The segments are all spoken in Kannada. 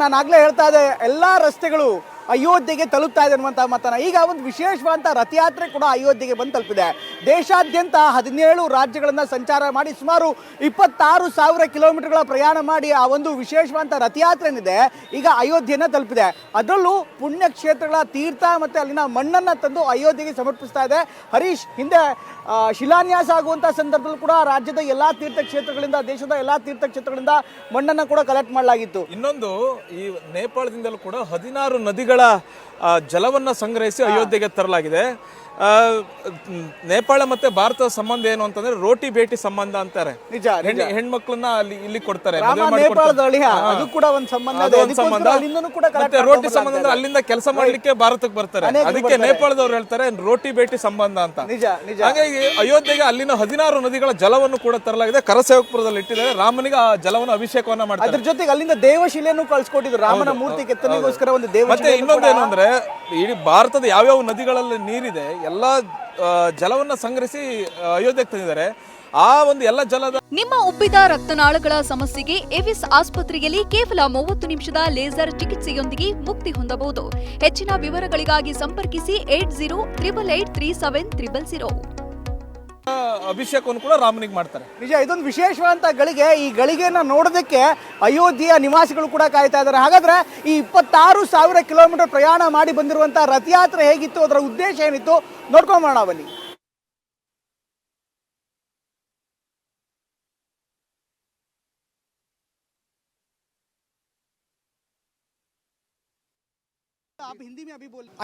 ನಾನು ಆಗಲೇ ಹೇಳ್ತಾ ಇದ್ದೆ ಎಲ್ಲ ರಸ್ತೆಗಳು ಅಯೋಧ್ಯೆಗೆ ತಲುಪ್ತಾ ಇದೆ ಅನ್ನುವಂಥ ಮಾತನ್ನ. ಈಗ ಒಂದು ವಿಶೇಷವಾದಂಥ ರಥಯಾತ್ರೆ ಕೂಡ ಅಯೋಧ್ಯೆಗೆ ಬಂದು ತಲುಪಿದೆ. ದೇಶಾದ್ಯಂತ ಹದಿನೇಳು ರಾಜ್ಯಗಳನ್ನು ಸಂಚಾರ ಮಾಡಿ ಸುಮಾರು ಇಪ್ಪತ್ತಾರು ಸಾವಿರ ಕಿಲೋಮೀಟರ್ಗಳ ಪ್ರಯಾಣ ಮಾಡಿ ಆ ಒಂದು ವಿಶೇಷವಾದಂಥ ರಥಯಾತ್ರೆ ಏನಿದೆ ಈಗ ಅಯೋಧ್ಯೆನ ತಲುಪಿದೆ. ಅದರಲ್ಲೂ ಪುಣ್ಯ ಕ್ಷೇತ್ರಗಳ ತೀರ್ಥ ಮತ್ತು ಅಲ್ಲಿನ ಮಣ್ಣನ್ನು ತಂದು ಅಯೋಧ್ಯೆಗೆ ಸಮರ್ಪಿಸ್ತಾ ಇದೆ. ಹರೀಶ್, ಹಿಂದೆ ಶಿಲಾನ್ಯಾಸ ಆಗುವಂಥ ಸಂದರ್ಭದಲ್ಲೂ ಕೂಡ ರಾಜ್ಯದ ಎಲ್ಲ ತೀರ್ಥಕ್ಷೇತ್ರಗಳಿಂದ ದೇಶದ ಎಲ್ಲ ತೀರ್ಥಕ್ಷೇತ್ರಗಳಿಂದ ಮಣ್ಣನ್ನು ಕೂಡ ಕಲೆಕ್ಟ್ ಮಾಡಲಾಗಿತ್ತು. ಇನ್ನೊಂದು ಈ ನೇಪಾಳದಿಂದಲೂ ಕೂಡ ಹದಿನಾರು ನದಿಗಳ ಜಲವನ್ನ ಸಂಗ್ರಹಿಸಿ ಅಯೋಧ್ಯೆಗೆ ತರಲಾಗಿದೆ. ನೇಪಾಳ ಮತ್ತೆ ಭಾರತದ ಸಂಬಂಧ ಏನು ಅಂತಂದ್ರೆ ರೋಟಿ ಭೇಟಿ ಸಂಬಂಧ ಅಂತಾರೆ. ನಿಜ ಹೆಣ್- ಹೆಣ್ಮಕ್ಳನ್ನ ಅಲ್ಲಿ ಇಲ್ಲಿ ಕೊಡ್ತಾರೆ. ಅದು ಕೂಡ ಒಂದು ಸಂಬಂಧ ಮತ್ತೆ ರೋಟಿ ಸಂಬಂಧ ಅಂದ್ರೆ ಅಲ್ಲಿಂದ ಕೆಲಸ ಮಾಡ್ಲಿಕ್ಕೆ ಭಾರತಕ್ಕೆ ಬರ್ತಾರೆ. ಅದಕ್ಕೆ. ನೇಪಾಳದವ್ರು ಹೇಳ್ತಾರೆ ರೋಟಿ ಭೇಟಿ ಸಂಬಂಧ ಅಂತ. ನಿಜ ನಿಜ. ಹಾಗಾಗಿ ಅಯೋಧ್ಯೆಗೆ ಅಲ್ಲಿನ ಹದಿನಾರು ನದಿಗಳ ಜಲವನ್ನು ಕೂಡ ತರಲಾಗಿದೆ. ಕರಸೇವಕಪುರದಲ್ಲಿ ಇಟ್ಟಿದ್ದಾರೆ. ರಾಮನಿಗೆ ಆ ಜಲವನ್ನು ಅಭಿಷೇಕವನ್ನ ಮಾಡ್ತಾರೆ. ಅದ್ರ ಜೊತೆಗೆ ಅಲ್ಲಿಂದ ದೇವಶಿಲೆಯನ್ನು ಕಳ್ಸಿಕೊಟ್ಟಿದ್ರು. ರಾಮನ ಮೂರ್ತಿ ಕೆತ್ತನೆಗೋಸ್ಕರ ಒಂದು ಮತ್ತೆ ಇನ್ನೊಂದು ಇನ್ನೊಂದೇನು ಅಂದ್ರೆ ಇಡೀ ಭಾರತದ ಯಾವ್ಯಾವ ನದಿಗಳಲ್ಲಿ ನೀರಿದೆ ಎಲ್ಲ ಜಲವನ್ನ ಸಂಗ್ರಹಿಸಿ ಅಯೋಧ್ಯೆಗೆ ತಂದಿದ್ದಾರೆ. ಆ ಒಂದು ಎಲ್ಲ ಜಲದ ನಿಮ್ಮ ಉಬ್ಬಿದ ರಕ್ತನಾಳಗಳ ಸಮಸ್ಯೆಗೆ ಎವಿಸ್ ಆಸ್ಪತ್ರೆಯಲ್ಲಿ ಕೇವಲ ಮೂವತ್ತು ನಿಮಿಷದ ಲೇಸರ್ ಚಿಕಿತ್ಸೆಯೊಂದಿಗೆ ಮುಕ್ತಿ ಹೊಂದಬಹುದು. ಹೆಚ್ಚಿನ ವಿವರಗಳಿಗಾಗಿ ಸಂಪರ್ಕಿಸಿ eight zero, triple eight, three seven, triple zero. ಅಭಿಷೇಕವನ್ನು ಕೂಡ ರಾಮನಿಗೆ ಮಾಡ್ತಾರೆ. ನಿಜ, ಇದೊಂದು ವಿಶೇಷವಾದಂತ ಗಳಿಗೆ ಈ ಗಳಿಗೆಯನ್ನ ನೋಡೋದಕ್ಕೆ ಅಯೋಧ್ಯೆಯ ನಿವಾಸಿಗಳು ಕೂಡ ಕಾಯ್ತಾ ಇದ್ದಾರೆ. ಹಾಗಾದ್ರೆ ಈ ಇಪ್ಪತ್ತಾರು ಸಾವಿರ ಕಿಲೋಮೀಟರ್ ಪ್ರಯಾಣ ಮಾಡಿ ಬಂದಿರುವಂತ ರಥಯಾತ್ರೆ ಹೇಗಿತ್ತು, ಅದರ ಉದ್ದೇಶ ಏನಿತ್ತು? ನೋಡ್ಕೊಂಡ್ ಬರೋಣ ಬನ್ನಿ.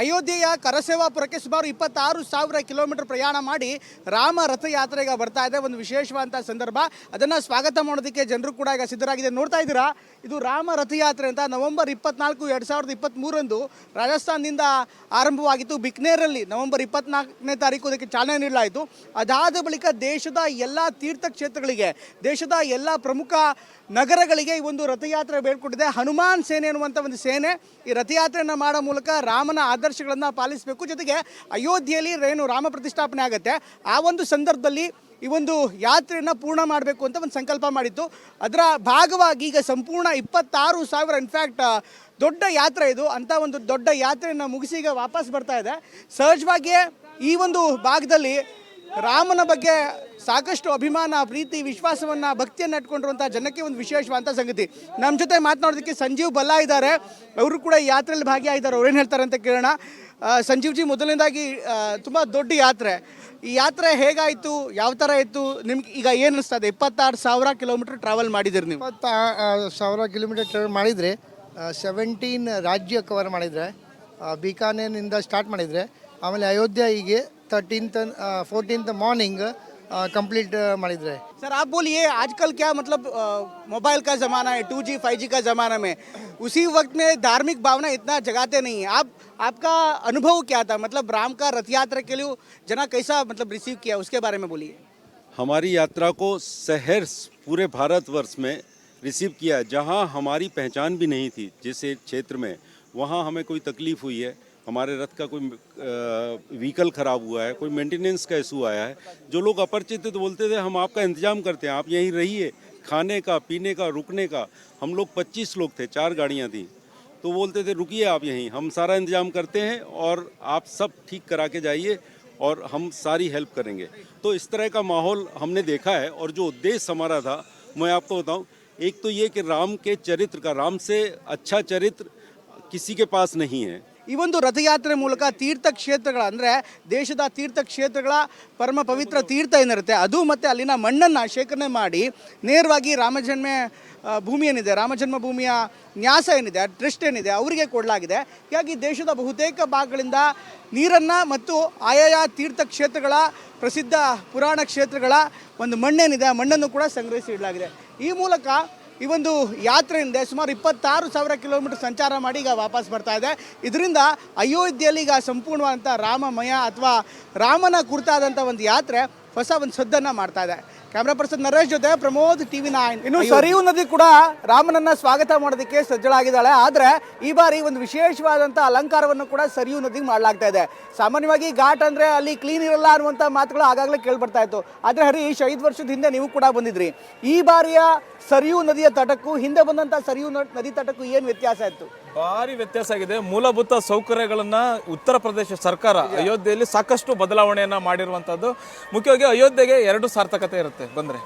ಅಯೋಧ್ಯೆಯ ಕರಸೇವಾಪುರಕ್ಕೆ ಸುಮಾರು ಇಪ್ಪತ್ತಾರು ಸಾವಿರ ಕಿಲೋಮೀಟರ್ ಪ್ರಯಾಣ ಮಾಡಿ ರಾಮ ರಥಯಾತ್ರೆಗೆ ಬರ್ತಾ ಇದೆ. ಒಂದು ವಿಶೇಷವಾದ ಸಂದರ್ಭ. ಅದನ್ನ ಸ್ವಾಗತ ಮಾಡೋದಕ್ಕೆ ಜನರು ಕೂಡ ಈಗ ಸಿದ್ಧರಾಗಿದೆ ನೋಡ್ತಾ ಇದ್ದೀರಾ? ಇದು ರಾಮ ರಥಯಾತ್ರೆ ಅಂತ ನವೆಂಬರ್ ಇಪ್ಪತ್ನಾಲ್ಕು ಎರಡ್ ಸಾವಿರದ ಇಪ್ಪತ್ತ್ಮೂರಂದು ರಾಜಸ್ಥಾನದಿಂದ ಆರಂಭವಾಗಿತ್ತು. ಬಿಕ್ನೇರಲ್ಲಿ ನವೆಂಬರ್ ಇಪ್ಪತ್ನಾಲ್ಕನೇ ತಾರೀಕು ಅದಕ್ಕೆ ಚಾಲನೆ ನೀಡಲಾಯಿತು. ಅದಾದ ಬಳಿಕ ದೇಶದ ಎಲ್ಲ ತೀರ್ಥಕ್ಷೇತ್ರಗಳಿಗೆ, ದೇಶದ ಎಲ್ಲ ಪ್ರಮುಖ ನಗರಗಳಿಗೆ ಈ ಒಂದು ರಥಯಾತ್ರೆ ಬೇಡ್ಕೊಂಡಿದೆ. ಹನುಮಾನ್ ಸೇನೆ ಅನ್ನುವಂಥ ಒಂದು ಸೇನೆ ಈ ರಥಯಾತ್ರೆಯನ್ನು ಮಾಡೋ ರಾಮನ ಆದರ್ಶಗಳನ್ನು ಪಾಲಿಸಬೇಕು. ಜೊತೆಗೆ ಅಯೋಧ್ಯೆಯಲ್ಲಿ ಏನು ರಾಮ ಪ್ರತಿಷ್ಠಾಪನೆ ಆಗುತ್ತೆ, ಆ ಒಂದು ಸಂದರ್ಭದಲ್ಲಿ ಈ ಒಂದು ಯಾತ್ರೆಯನ್ನು ಪೂರ್ಣ ಮಾಡಬೇಕು ಅಂತ ಒಂದು ಸಂಕಲ್ಪ ಮಾಡಿತ್ತು ಅದರ ಭಾಗವಾಗಿ ಈಗ ಸಂಪೂರ್ಣ ಇಪ್ಪತ್ತಾರು ಸಾವಿರ ಇನ್ಫ್ಯಾಕ್ಟ್ ದೊಡ್ಡ ಯಾತ್ರೆ ಇದು. ಅಂತ ಒಂದು ದೊಡ್ಡ ಯಾತ್ರೆಯನ್ನು ಮುಗಿಸಿ ಈಗ ವಾಪಸ್ ಬರ್ತಾ ಇದೆ. ಸಹಜವಾಗಿಯೇ ಈ ಒಂದು ಭಾಗದಲ್ಲಿ ರಾಮನ ಬಗ್ಗೆ ಸಾಕಷ್ಟು ಅಭಿಮಾನ, ಪ್ರೀತಿ, ವಿಶ್ವಾಸವನ್ನು ಭಕ್ತಿಯನ್ನು ಇಟ್ಕೊಂಡಿರುವಂಥ ಜನಕ್ಕೆ ಒಂದು ವಿಶೇಷವಾದಂಥ ಸಂಗತಿ. ನಮ್ಮ ಜೊತೆ ಮಾತನಾಡೋದಕ್ಕೆ ಸಂಜೀವ್ ಬಲ್ಲಾ ಇದ್ದಾರೆ. ಅವರು ಕೂಡ ಈ ಯಾತ್ರೆಯಲ್ಲಿ ಭಾಗಿಯಾಗಿದ್ದಾರೆ. ಅವ್ರೇನು ಹೇಳ್ತಾರೆ ಅಂತ ಕೇಳೋಣ. ಸಂಜೀವ್ಜಿ, ಮೊದಲನೇದಾಗಿ ತುಂಬ ದೊಡ್ಡ ಯಾತ್ರೆ. ಈ ಯಾತ್ರೆ ಹೇಗಾಯಿತು? ಯಾವ ಥರ ಇತ್ತು? ನಿಮ್ಗೆ ಈಗ ಏನು ಅನಿಸ್ತದೆ? ಇಪ್ಪತ್ತಾರು ಸಾವಿರ ಕಿಲೋಮೀಟರ್ ಟ್ರಾವೆಲ್ ಮಾಡಿದಿರಿ ನೀವು. ಇಪ್ಪತ್ತ ಸಾವಿರ ಕಿಲೋಮೀಟರ್ ಟ್ರಾವೆಲ್ ಮಾಡಿದರೆ ಸೆವೆಂಟೀನ್ ರಾಜ್ಯ ಕವರ್ ಮಾಡಿದರೆ ಬಿಕಾನೇನಿಂದ ಸ್ಟಾರ್ಟ್ ಮಾಡಿದರೆ, ಆಮೇಲೆ Ayodhya thirteen fourteen morning complete मरीज़ सर आप बोलिए आजकल क्या मतलब uh, मोबाइल का ज़माना है टू जी फाइव जी का ज़माना में उसी वक्त में धार्मिक भावना इतना जगाते नहीं है। आप आपका अनुभव क्या था? मतलब राम का रथ यात्रा के लिए जना कैसा मतलब रिसीव किया? उसके बारे में बोलिए। हमारी यात्रा को शहर पूरे भारतवर्ष में रिसीव किया जहाँ हमारी पहचान भी नहीं थी जिस क्षेत्र में वहाँ हमें कोई तकलीफ़ हुई है हमारे रथ का कोई व्हीकल खराब हुआ है, कोई मेंटेनेंस का इशू आया है, जो लोग अपरिचित तो बोलते थे, हम आपका इंतज़ाम करते हैं, आप यहीं रहिए, खाने का, पीने का, रुकने का। हम लोग 25 लोग थे, चार गाड़ियाँ थी। तो बोलते थे, रुकिए आप यहीं, हम सारा इंतज़ाम करते हैं और आप सब ठीक करा के जाइए और हम सारी हेल्प करेंगे। तो इस तरह का माहौल हमने देखा है और जो उद्देश्य हमारा था, मैं आपको बताऊँ, एक तो ये कि राम के चरित्र का, राम से अच्छा चरित्र किसी के पास नहीं है। ಈ ಒಂದು ರಥಯಾತ್ರೆ ಮೂಲಕ ತೀರ್ಥಕ್ಷೇತ್ರಗಳ, ಅಂದರೆ ದೇಶದ ತೀರ್ಥಕ್ಷೇತ್ರಗಳ ಪರಮ ಪವಿತ್ರ ತೀರ್ಥ ಏನಿರುತ್ತೆ, ಅದು ಮತ್ತು ಅಲ್ಲಿನ ಮಣ್ಣನ್ನು ಶೇಖರಣೆ ಮಾಡಿ ನೇರವಾಗಿ ರಾಮಜನ್ಮ ಭೂಮಿ ಏನಿದೆ, ರಾಮಜನ್ಮ ಭೂಮಿಯ ನ್ಯಾಸ ಏನಿದೆ, ಟ್ರಸ್ಟ್ ಏನಿದೆ, ಅವರಿಗೆ ಕೊಡಲಾಗಿದೆ. ಹೀಗಾಗಿ ದೇಶದ ಬಹುತೇಕ ಭಾಗಗಳಿಂದ ನೀರನ್ನು ಮತ್ತು ಆಯಾಯ ತೀರ್ಥಕ್ಷೇತ್ರಗಳ, ಪ್ರಸಿದ್ಧ ಪುರಾಣ ಕ್ಷೇತ್ರಗಳ ಒಂದು ಮಣ್ಣೇನಿದೆ, ಆ ಮಣ್ಣನ್ನು ಕೂಡ ಸಂಗ್ರಹಿಸಿ ಇಡಲಾಗಿದೆ. ಈ ಮೂಲಕ ಈ ಒಂದು ಯಾತ್ರೆಯಿಂದ ಸುಮಾರು ಇಪ್ಪತ್ತಾರು ಸಾವಿರ ಕಿಲೋಮೀಟರ್ ಸಂಚಾರ ಮಾಡಿ ಈಗ ವಾಪಸ್ ಬರ್ತಾ ಇದೆ. ಇದರಿಂದ ಅಯೋಧ್ಯೆಯಲ್ಲಿ ಈಗ ಸಂಪೂರ್ಣವಾದಂಥ ರಾಮಮಯ ಅಥವಾ ರಾಮನ ಕುರಿತಾದಂಥ ಒಂದು ಯಾತ್ರೆ ಹೊಸ ಒಂದು ಸದ್ದನ್ನು ಮಾಡ್ತಾ ಇದೆ. ಕ್ಯಾಮ್ರಾ ಪರ್ಸನ್ ನರೇಶ್ ಜೊತೆ ಪ್ರಮೋದ್ ಟಿವಿ ನೈನ್. ಇನ್ನು ಸರಿಯು ನದಿ ಕೂಡ ರಾಮನನ್ನ ಸ್ವಾಗತ ಮಾಡೋದಕ್ಕೆ ಸಜ್ಜಳಾಗಿದ್ದಾಳೆ. ಆದ್ರೆ ಈ ಬಾರಿ ಒಂದು ವಿಶೇಷವಾದಂತಹ ಅಲಂಕಾರವನ್ನು ಕೂಡ ಸರಿಯು ನದಿಗೆ ಮಾಡಲಾಗ್ತಾ ಇದೆ. ಸಾಮಾನ್ಯವಾಗಿ ಘಾಟ್ ಅಂದ್ರೆ ಅಲ್ಲಿ ಕ್ಲೀನ್ ಇರಲ್ಲ ಅನ್ನುವಂತ ಮಾತುಗಳು ಆಗಾಗಲೇ ಕೇಳ್ಬರ್ತಾ ಇತ್ತು. ಆದ್ರೆ ಹರೀಶ್ ಐದು ವರ್ಷದ ಹಿಂದೆ ನೀವು ಕೂಡ ಬಂದಿದ್ರಿ. ಈ ಬಾರಿಯ ಸರಿಯು ನದಿಯ ತಟಕ್ಕೂ ಹಿಂದೆ ಬಂದಂತ ಸರಿಯು ನದಿ ತಟಕ್ಕೂ ಏನು ವ್ಯತ್ಯಾಸ ಇತ್ತು? ಭಾರಿ ವ್ಯತ್ಯಾಸ ಆಗಿದೆ. ಮೂಲಭೂತ ಸೌಕರ್ಯಗಳನ್ನು ಉತ್ತರ ಪ್ರದೇಶ ಸರ್ಕಾರ ಅಯೋಧ್ಯೆಯಲ್ಲಿ ಸಾಕಷ್ಟು ಬದಲಾವಣೆಯನ್ನು ಮಾಡಿರುವಂಥದ್ದು ಮುಖ್ಯವಾಗಿ ಅಯೋಧ್ಯೆಗೆ ಎರಡು ಸಾರ್ಥಕತೆ ಇರುತ್ತೆ. ಬಂದರೆ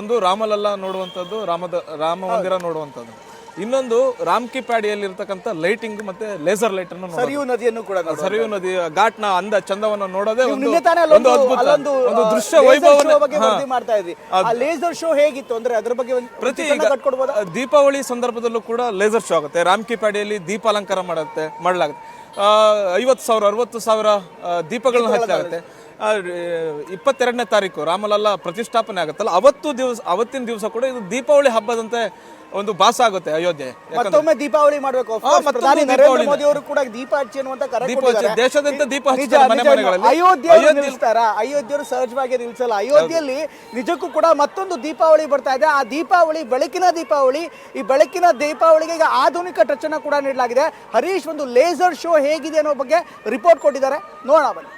ಒಂದು ರಾಮಲಲ್ಲ ನೋಡುವಂಥದ್ದು ರಾಮದ, ರಾಮ ಮಂದಿರ ನೋಡುವಂಥದ್ದು ಇನ್ನೊಂದು ರಾಮ್ ಕಿ ಪ್ಯಾಡಿಯಲ್ಲಿ ಇರ್ತಕ್ಕಂಥ ಲೈಟಿಂಗ್ ಮತ್ತೆ ಲೇಸರ್ ಲೈಟ್ ಅನ್ನು. ಸರಿಯು ನದಿಯನ್ನು ಕೂಡ. ಸರಿಯು ನದಿ ಘಾಟ್ನ ಅಂದ ಚಂದವನ್ನು ನೋಡೋದೇ ಒಂದು ಅದ್ಭುತ. ಒಂದು ದೃಶ್ಯ ವೈಭವ ಮಾಡ್ತಾ ಇದ್ರಿ. ಆ ಲೇಸರ್ ಶೋ ಹೇಗಿತ್ತು ಅಂದ್ರೆ ಅದ್ರ ಬಗ್ಗೆ ಒಂದು ಪ್ರತಿ ದೀಪಾವಳಿ ಸಂದರ್ಭದಲ್ಲೂ ಕೂಡ ಲೇಸರ್ ಶೋ ಆಗುತ್ತೆ. ರಾಮ್ ಕಿ ಪ್ಯಾಡಿಯಲ್ಲಿ ದೀಪ ಅಲಂಕಾರ ಮಾಡುತ್ತೆ ಮಾಡಲಾಗುತ್ತೆ. ಐವತ್ತು ಸಾವಿರ ಅರವತ್ತು ಸಾವಿರ ದೀಪಗಳನ್ನ ಹಚ್ಚಾಗುತ್ತೆ ಆ, ಇಪ್ಪತ್ತೆರಡನೇ ತಾರೀಕು ರಾಮಲಲ್ಲ ಪ್ರತಿಷ್ಠಾಪನೆ ಆಗುತ್ತಲ್ಲ ಅವತ್ತು ದಿವಸ ಅವತ್ತಿನ ದಿವಸ ಕೂಡ ಇದು ದೀಪಾವಳಿ ಹಬ್ಬದಂತೆ ಒಂದು ಭಾಸ ಆಗುತ್ತೆ ಅಯೋಧ್ಯೆ. ಮತ್ತೊಮ್ಮೆ ದೀಪಾವಳಿ ಮಾಡಬೇಕು. ಪ್ರಧಾನಿ ನರೇಂದ್ರ ಮೋದಿ ಅವರು ಕೂಡ ದೀಪ ಹಚ್ಚಿ ಅನ್ನುವಂತ ಕರೆ ದೇಶಾದ್ಯಂತ ದೀಪ. ಅಯೋಧ್ಯೆ ನಿಲ್ಲಿಸ್ತಾರ? ಅಯೋಧ್ಯೆಯವರು ಸಹಜವಾಗಿ ನಿಲ್ಸಲ್ಲ ಅಯೋಧ್ಯೆಯಲ್ಲಿ ನಿಜಕ್ಕೂ ಕೂಡ ಮತ್ತೊಂದು ದೀಪಾವಳಿ ಬರ್ತಾ ಇದೆ. ಆ ದೀಪಾವಳಿ ಬೆಳಕಿನ ದೀಪಾವಳಿ ಈ ಬೆಳಕಿನ ದೀಪಾವಳಿಗೆ ಈಗ ಆಧುನಿಕ ಟಚ್ ಅನ್ನ ಕೂಡ ನೀಡಲಾಗಿದೆ. ಹರೀಶ್ ಒಂದು ಲೇಸರ್ ಶೋ ಹೇಗಿದೆ ಅನ್ನೋ ಬಗ್ಗೆ ರಿಪೋರ್ಟ್ ಕೊಟ್ಟಿದ್ದಾರೆ. ನೋಡೋಣ ಬನ್ನಿ.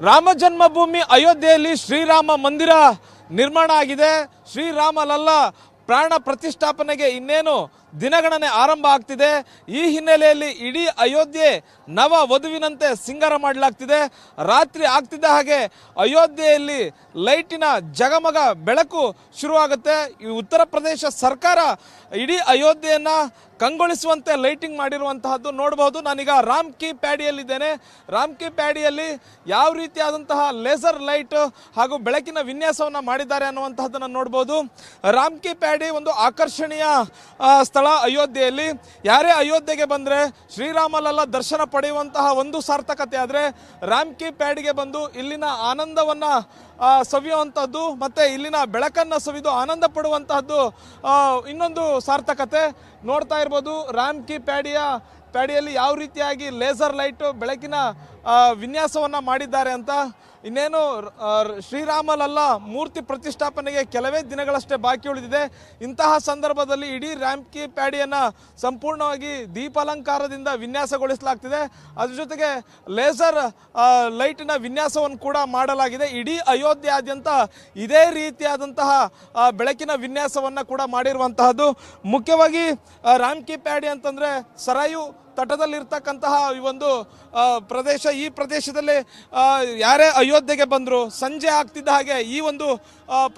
ರಾಮ ಜನ್ಮಭೂಮಿ ಅಯೋಧ್ಯೆಯಲ್ಲಿ ಶ್ರೀರಾಮ ಮಂದಿರ ನಿರ್ಮಾಣ ಆಗಿದೆ. ಶ್ರೀರಾಮಲಲ್ಲ ಪ್ರಾಣ ಪ್ರತಿಷ್ಠಾಪನೆಗೆ ಇನ್ನೇನು ದಿನಗಣನೆ ಆರಂಭ ಆಗ್ತಿದೆ. ಈ ಹಿನ್ನೆಲೆಯಲ್ಲಿ ಇಡೀ ಅಯೋಧ್ಯೆ ನವ ವಧುವಿನಂತೆ ಸಿಂಗಾರ ಮಾಡಲಾಗ್ತಿದೆ. ರಾತ್ರಿ ಆಗ್ತಿದ್ದ ಹಾಗೆ ಅಯೋಧ್ಯೆಯಲ್ಲಿ ಲೈಟಿನ ಜಗಮಗ ಬೆಳಕು ಶುರುವಾಗುತ್ತೆ. ಈ ಉತ್ತರ ಪ್ರದೇಶ ಸರ್ಕಾರ ಇಡೀ ಅಯೋಧ್ಯೆಯನ್ನು ಕಂಗೊಳಿಸುವಂತೆ ಲೈಟಿಂಗ್ ಮಾಡಿರುವಂತಹದ್ದು ನೋಡಬಹುದು. ನಾನೀಗ ರಾಮ್ ಕಿ ಪ್ಯಾಡಿಯಲ್ಲಿದ್ದೇನೆ. ರಾಮ್ ಕಿ ಪ್ಯಾಡಿಯಲ್ಲಿ ಯಾವ ರೀತಿಯಾದಂತಹ ಲೇಸರ್ ಲೈಟ್ ಹಾಗೂ ಬೆಳಕಿನ ವಿನ್ಯಾಸವನ್ನು ಮಾಡಿದ್ದಾರೆ ಅನ್ನುವಂತಹದ್ದನ್ನು ನೋಡಬಹುದು. ರಾಮ್ ಕಿ ಪ್ಯಾಡಿ ಒಂದು ಆಕರ್ಷಣೀಯ ಆ, ಸ್ಥಳ ಅಯೋಧ್ಯೆಯಲ್ಲಿ. ಯಾರೇ ಅಯೋಧ್ಯೆಗೆ ಬಂದರೆ ಶ್ರೀರಾಮಲಲ್ಲ ದರ್ಶನ ಪಡೆಯುವಂತಹ ಒಂದು ಸಾರ್ಥಕತೆ ಆದರೆ ರಾಮ್ ಕಿ ಪ್ಯಾಡಿಗೆ ಬಂದು ಇಲ್ಲಿನ ಆನಂದವನ್ನು ಸವಿಯುವಂಥದ್ದು ಮತ್ತು ಇಲ್ಲಿನ ಬೆಳಕನ್ನು ಸವಿದು ಆನಂದ ಪಡುವಂತಹದ್ದು ಇನ್ನೊಂದು ಸಾರ್ಥಕತೆ. ನೋಡ್ತಾ ಇರ್ಬೋದು ರಾಮ್ ಕಿ ಪ್ಯಾಡಿಯ, ಪ್ಯಾಡಿಯಲ್ಲಿ ಯಾವ ರೀತಿಯಾಗಿ ಲೇಸರ್ ಲೈಟು ಬೆಳಕಿನ ವಿನ್ಯಾಸವನ್ನ ಮಾಡಿದ್ದಾರೆ ಅಂತ. ಇನ್ನೇನು ಶ್ರೀರಾಮಲಲ್ಲ ಮೂರ್ತಿ ಪ್ರತಿಷ್ಠಾಪನೆಗೆ ಕೆಲವೇ ದಿನಗಳಷ್ಟೇ ಬಾಕಿ ಉಳಿದಿದೆ. ಇಂತಹ ಸಂದರ್ಭದಲ್ಲಿ ಇಡೀ ರ್ಯಾಂಪ್ ಕಿ ಪ್ಯಾಡಿಯನ್ನು ಸಂಪೂರ್ಣವಾಗಿ ದೀಪಾಲಂಕಾರದಿಂದ ವಿನ್ಯಾಸಗೊಳಿಸಲಾಗ್ತಿದೆ. ಅದ್ರ ಜೊತೆಗೆ ಲೇಸರ್ ಲೈಟಿನ ವಿನ್ಯಾಸವನ್ನು ಕೂಡ ಮಾಡಲಾಗಿದೆ. ಇಡೀ ಅಯೋಧ್ಯೆಯಾದ್ಯಂತ ಇದೇ ರೀತಿಯಾದಂತಹ ಬೆಳಕಿನ ವಿನ್ಯಾಸವನ್ನು ಕೂಡ ಮಾಡಿರುವಂತಹದ್ದು. ಮುಖ್ಯವಾಗಿ ಆ, ರಾಮ್ ಕಿ ಪ್ಯಾಡಿ ಅಂತಂದರೆ ಸರಾಯು ತಟದಲ್ಲಿರ್ತಕ್ಕಂತಹ ಈ ಒಂದು ಪ್ರದೇಶ, ಈ ಪ್ರದೇಶದಲ್ಲಿ ಯಾರೇ ಅಯೋಧ್ಯೆಗೆ ಬಂದರು, ಸಂಜೆ ಆಗ್ತಿದ್ದ ಹಾಗೆ ಈ ಒಂದು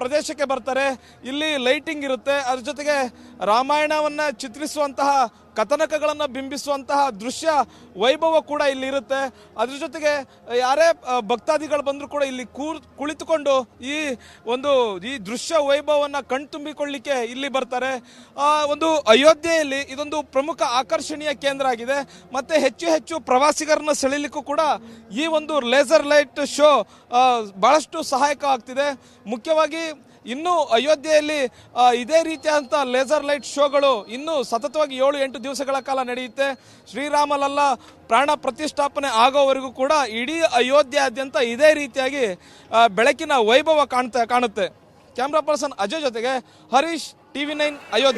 ಪ್ರದೇಶಕ್ಕೆ ಬರ್ತಾರೆ. ಇಲ್ಲಿ ಲೈಟಿಂಗ್ ಇರುತ್ತೆ. ಅದ್ರ ಜೊತೆಗೆ ರಾಮಾಯಣವನ್ನು ಚಿತ್ರಿಸುವಂತಹ ಕಥನಕಗಳನ್ನು ಬಿಂಬಿಸುವಂತಹ ದೃಶ್ಯ, ವೈಭವ ಕೂಡ ಇಲ್ಲಿ ಇರುತ್ತೆ. ಅದ್ರ ಜೊತೆಗೆ, ಯಾರೇ ಭಕ್ತಾದಿಗಳು ಬಂದರೂ ಕೂಡ ಇಲ್ಲಿ ಕುಳಿತುಕೊಂಡು ಈ ಒಂದು, ಈ ದೃಶ್ಯ ವೈಭವವನ್ನು ಕಣ್ತುಂಬಿಕೊಳ್ಳಿಕ್ಕೆ ಇಲ್ಲಿ ಬರ್ತಾರೆ. ಒಂದು ಅಯೋಧ್ಯೆಯಲ್ಲಿ ಇದೊಂದು ಪ್ರಮುಖ ಆಕರ್ಷಣೀಯ ಕೇಂದ್ರ ಆಗಿದೆ. ಮತ್ತು ಹೆಚ್ಚು ಹೆಚ್ಚು ಪ್ರವಾಸಿಗರನ್ನ ಸೆಳೆಯಲಿಕ್ಕೂ ಕೂಡ ಈ ಒಂದು ಲೇಸರ್ ಲೈಟ್ ಶೋ ಭಾಳಷ್ಟು ಸಹಾಯಕ ಆಗ್ತಿದೆ. ಮುಖ್ಯವಾಗಿ ಇನ್ನು ಅಯೋಧ್ಯೆಯಲ್ಲಿ ಇದೇ ರೀತಿಯಾದಂಥ ಲೇಸರ್ ಲೈಟ್ ಶೋಗಳು ಇನ್ನೂ ಸತತವಾಗಿ ಏಳು ಎಂಟು ದಿವಸಗಳ ಕಾಲ ನಡೆಯುತ್ತೆ. ಶ್ರೀರಾಮಲಲ್ಲ ಪ್ರಾಣ ಪ್ರತಿಷ್ಠಾಪನೆ ಆಗೋವರೆಗೂ ಕೂಡ ಇಡೀ ಅಯೋಧ್ಯೆಯಾದ್ಯಂತ ಇದೇ ರೀತಿಯಾಗಿ ಬೆಳಕಿನ ವೈಭವ ಕಾಣ್ತಾ, ಕಾಣುತ್ತೆ. ಕ್ಯಾಮ್ರಾ ಪರ್ಸನ್ ಅಜಯ್ ಜೊತೆಗೆ ಹರೀಶ್, ಟಿವಿ ನೈನ್ ಅಯೋಧ್ಯೆ.